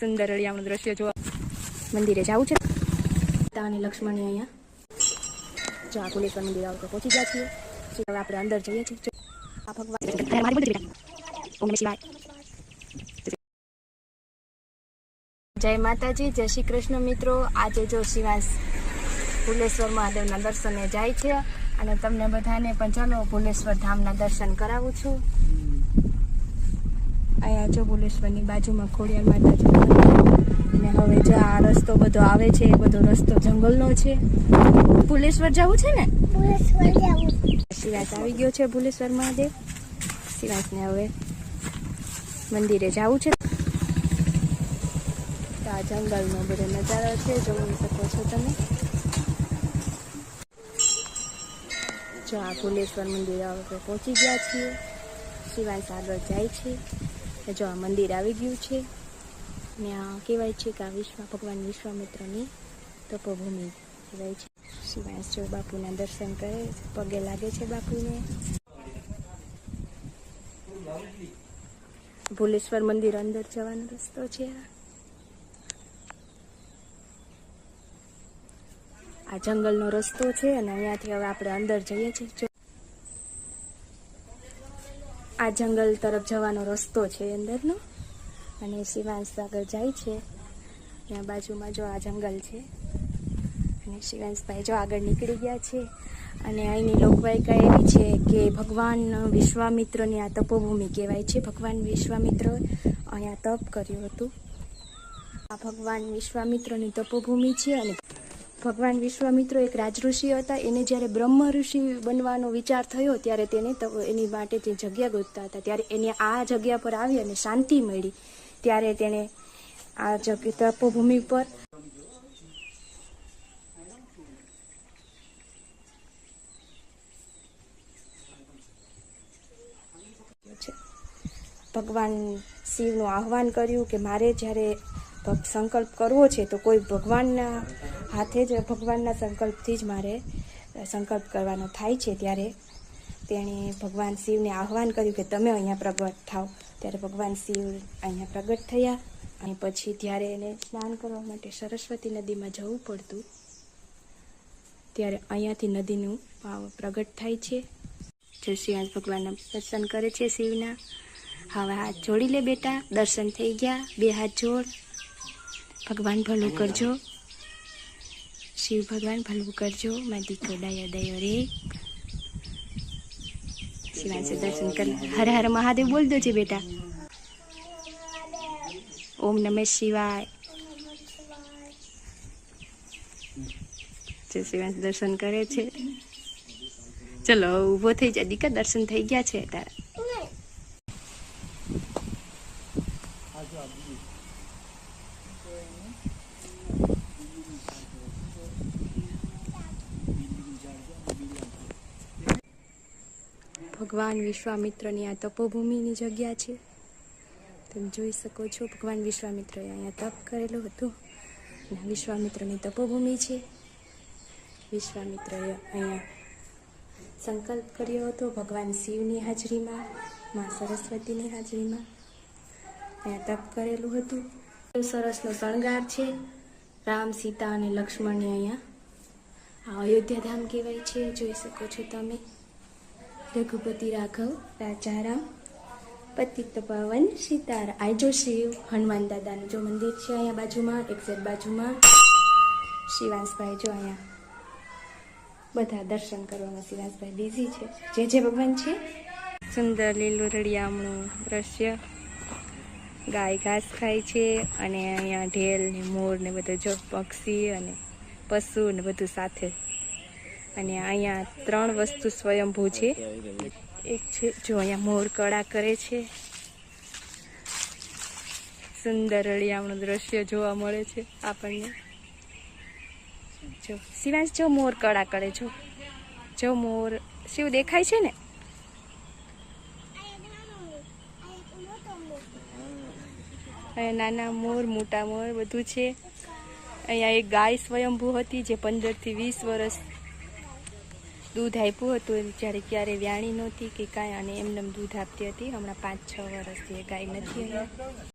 સુંદર રળિયામણું દ્રશ્ય જોવા મંદિરે જવું છે. સીતા અને લક્ષ્મણી અહીંયા જો આ કુલેશ્વર મંદિર આવે તો પહોંચી ગયા છીએ. હવે આપણે અંદર જઈએ છીએ. આ ભગવાન ઓમ શિવાય. જય માતાજી જય શ્રી કૃષ્ણ મિત્રો. આજે જો શિવાંશ ભુલેશ્વર મહાદેવના દર્શને જાય છે અને તમને બધાને પણ ચાલો ભુલેશ્વર ધામના દર્શન કરાવું છું. ભુલેશ્વરની બાજુમાં ખોડિયાર માતાજી અને હવે જો આ રસ્તો બધો આવે છે એ બધો રસ્તો જંગલનો છે. ભુલેશ્વર જવું છે ને? શિવાંશ આવી ગયો છે ભુલેશ્વર મહાદેવ. શિવાંશને હવે મંદિરે જવું છે. તો આ જંગલનો બધો નજારો છે જોઈ શકો છો તમે. જો આ ભુલેશ્વર મંદિર હવે પહોંચી ગયા છીએ. શિવાંશ આગળ જાય છે. જો આ મંદિર આવી ગયું છે આ કહેવાય છે કે આ વિશ્વ, ભગવાન વિશ્વામિત્રની તપોભૂમિ કહેવાય છે. જો બાપુના દર્શન કરે, પગે લાગે છે બાપુને. ભુલેશ્વર મંદિર અંદર જવાનો રસ્તો છે આ જંગલનો રસ્તો છે અને અહીંયાથી હવે આપણે અંદર જઈએ છીએ. આ જંગલ તરફ જવાનો રસ્તો છે અંદરનો. અને શિવાંશ આગળ જાય છે. ત્યાં બાજુમાં જો આ જંગલ છે. અને શિવાંશભાઈ જો આગળ નીકળી ગયા છે. અને અહીંની લોકવાયકા એવી છે કે ભગવાન વિશ્વામિત્રની આ તપોભૂમિ કહેવાય છે. ભગવાન વિશ્વામિત્ર અહીંયા તપ કર્યું હતું. આ ભગવાન વિશ્વામિત્રની તપોભૂમિ છે અને ભગવાન વિશ્વામિત્રો એક રાજઋષિ હતા એને જ્યારે બ્રહ્મ ઋષિ બનવાનો વિચાર થયો ત્યારે તેને એની માટે તે જગ્યા ગોતતા હતા ત્યારે એને આ જગ્યા પર આવી અને શાંતિ મળી ત્યારે તેણે આ જગ્યા તપોભૂમિ પર. ભગવાન શિવનું આહ્વાન કર્યું કે મારે જ્યારે સંકલ્પ કરવો છે તો કોઈ ભગવાનના હાથે જ ભગવાનના સંકલ્પથી જ મારે સંકલ્પ કરવાનો થાય છે ત્યારે તેણે ભગવાન શિવને આહ્વાન કર્યું કે તમે અહીંયા પ્રગટ થાવ ત્યારે ભગવાન શિવ અહીંયા પ્રગટ થયા અને પછી ત્યારે એને સ્નાન કરવા માટે સરસ્વતી નદીમાં જવું પડતું. ત્યારે અહીંયાથી નદીનું પ્રગટ થાય છે. જય શિવાંશ ભગવાનના દર્શન કરે છે શિવના. હવે હાથ જોડી લે બેટા, દર્શન થઈ ગયા, બે હાથ જોડ. ભગવાન ભલું કરજો. શિવ ભગવાન ભલું કરજો માં દીકરો દયા દયો રે. શિવાંશ દર્શન કર, હર હર મહાદેવ બોલ દો છે બેટા. ઓમ નમે શિવાય. જે શિવાંશ દર્શન કરે છે. ચલો, ઊભો થઈ જા, દીકા દર્શન થઈ ગયા છે તારા ભગવાન વિશ્વામિત્રની આ તપોભૂમિની જગ્યા છે. તમે જોઈ શકો છો, ભગવાન વિશ્વામિત્રએ અહીંયા તપ કરેલું હતું. અને વિશ્વામિત્રની તપોભૂમિ છે. વિશ્વામિત્રએ અહીંયા સંકલ્પ કર્યો હતો, ભગવાન શિવની હાજરીમાં, મા સરસ્વતીની હાજરીમાં. અહીંયા તપ કરેલું હતું. સરસનો શણગાર છે. રામ, સીતા અને લક્ષ્મણને અહીંયા આ અયોધ્યા ધામ કહેવાય છે. જોઈ શકો છો તમે. રઘુપતિ રાઘવ રાજારામ પતિત પવન સીતારા આ શિવ હનુમાન દાદાનું જો મંદિર છે અહીંયા બાજુમાં એક્ઝેક્ટ બાજુમાં શિવાંશભાઈ જો અહીંયા બધા દર્શન કરવામાં શિવાંશભાઈ બિઝી છે. જે જે ભગવાન છે. સુંદર લીલું રળિયામણું દ્રશ્ય. ગાય ઘાસ ખાય છે અને અહીંયા ઢેલ ને મોર ને બધું જો પક્ષી અને પશુ ને બધું સાથે અને અહીંયા ત્રણ વસ્તુ સ્વયંભૂ છે એક છે, જો અહીંયા મોર કળા કરે છે. સુંદર રળિયામણું દ્રશ્ય જોવા મળે છે આપણને. જો, શિવાંશ, જો મોર કળા કરે, જો. જો મોર, શિવ દેખાય છે ને? નાના મોર, મોટા મોર બધું છે. અહીંયા એક ગાય સ્વયંભૂ હતી જે પંદરથી વીસ વર્ષ દૂધ આપ્યું હતું જ્યારે ક્યારે વ્યાણી નહોતી કે કાંઈ, અને એમને એમ દૂધ આપતી હતી. હમણાં પાંચ છ વર્ષથી એ ગાય નથી અહીંયા.